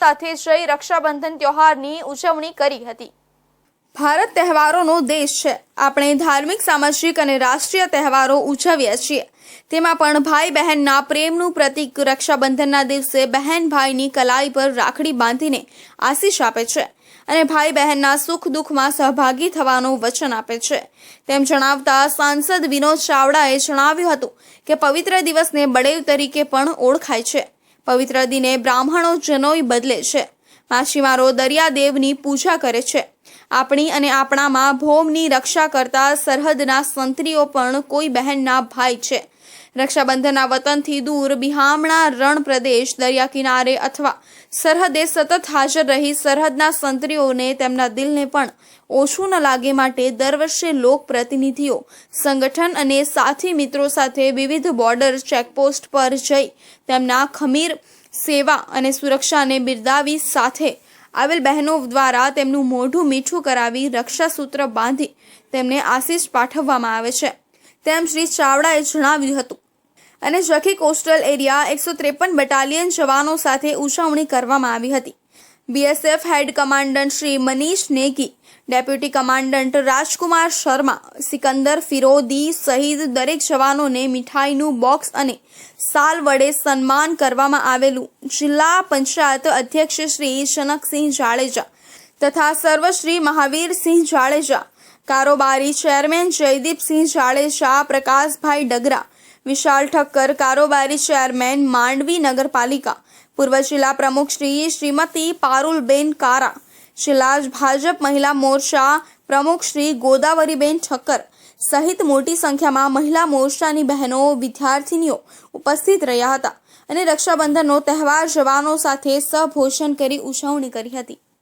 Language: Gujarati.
સાથે શ્રી રક્ષાબંધન તહેવારની ઉજવણી કરી હતી. ભારત તહેવારોનો દેશ છે. આપણે ધાર્મિક, સામાજિક અને રાષ્ટ્રીય તહેવારો ઉજવીએ છીએ. તેમાં પણ ભાઈ બહેનના પ્રેમનું પ્રતીક રક્ષાબંધનના દિવસે બહેન ભાઈની કલાઈ પર રાખડી બાંધીને આશીષ આપે છે અને ભાઈ બહેનના સુખ દુઃખમાં સહભાગી થવાનું વચન આપે છે. તેમ જણાવતા સાંસદ વિનોદ ચાવડાએ જણાવ્યું હતું કે પવિત્ર દિવસને બળેવ તરીકે પણ ઓળખાય છે. પવિત્ર દિને બ્રાહ્મણો જનોઈ બદલે છે. માછીમારો દરિયાદેવની પૂજા કરે છે. આપણી અને આપણામાં ભૌમની રક્ષા કરતા સરહદના સંતરીઓ પણ કોઈ બહેનના ભાઈ છે. રક્ષાબંધનના વતનથી દૂર બિહામણા રણ પ્રદેશ દરિયા કિનારે અથવા સરહદે સતત હાજર રહી સરહદના સંતરીઓને તેમના દિલને પણ ઓછું ન લાગે માટે દર વર્ષે લોક પ્રતિનિધિઓ સંગઠન અને સાથી મિત્રો સાથે વિવિધ બોર્ડર ચેકપોસ્ટ પર જઈ તેમના ખમીર, સેવા અને સુરક્ષાને બિરદાવી સાથે આવેલ બહેનો દ્વારા તેમનું મોઢું મીઠું કરાવી રક્ષાસૂત્ર બાંધી તેમને આશીષ પાઠવવામાં આવે છે. તેમ શ્રી ચાવડાએ જણાવ્યું હતું. અને જખી કોસ્ટલ એરિયા એકસો ત્રેપન બટાલિયન જવાનો સાથે ઉજવણી કરવામાં આવી હતી. BSF head commandant Shri Manish Negi, deputy commandant Rajkumar Sharma, Sikandar Firodi સહિત દરેક જવાનોને મીઠાઈનું બોક્સ અને સાલ વડે સન્માન કરવામાં આવેલું જિલ્લા પંચાયત અધ્યક્ષ શ્રી જનકસિંહ જાડેજા તથા સર્વશ્રી મહાવીરસિંહ જાડેજા કારોબારી ચેરમેન જયદીપસિંહ જાડેજા, પ્રકાશભાઈ ડગરા, વિશાલ ઠક્કર, કારોબારી ચેરમેન માંડવી નગરપાલિકા, પૂર્વ જિલ્લા પ્રમુખ શ્રી શ્રીમતી પારુલબેન કારા, જિલ્લા ભાજપ મહિલા મોરચા પ્રમુખ શ્રી ગોદાવરીબેન ઠક્કર સહિત મોટી સંખ્યામાં મહિલા મોરચાની બહેનો, વિદ્યાર્થીનીઓ ઉપસ્થિત રહ્યા હતા અને રક્ષાબંધનનો તહેવાર જવાનો સાથે સહભોજન કરી ઉજવણી કરી હતી.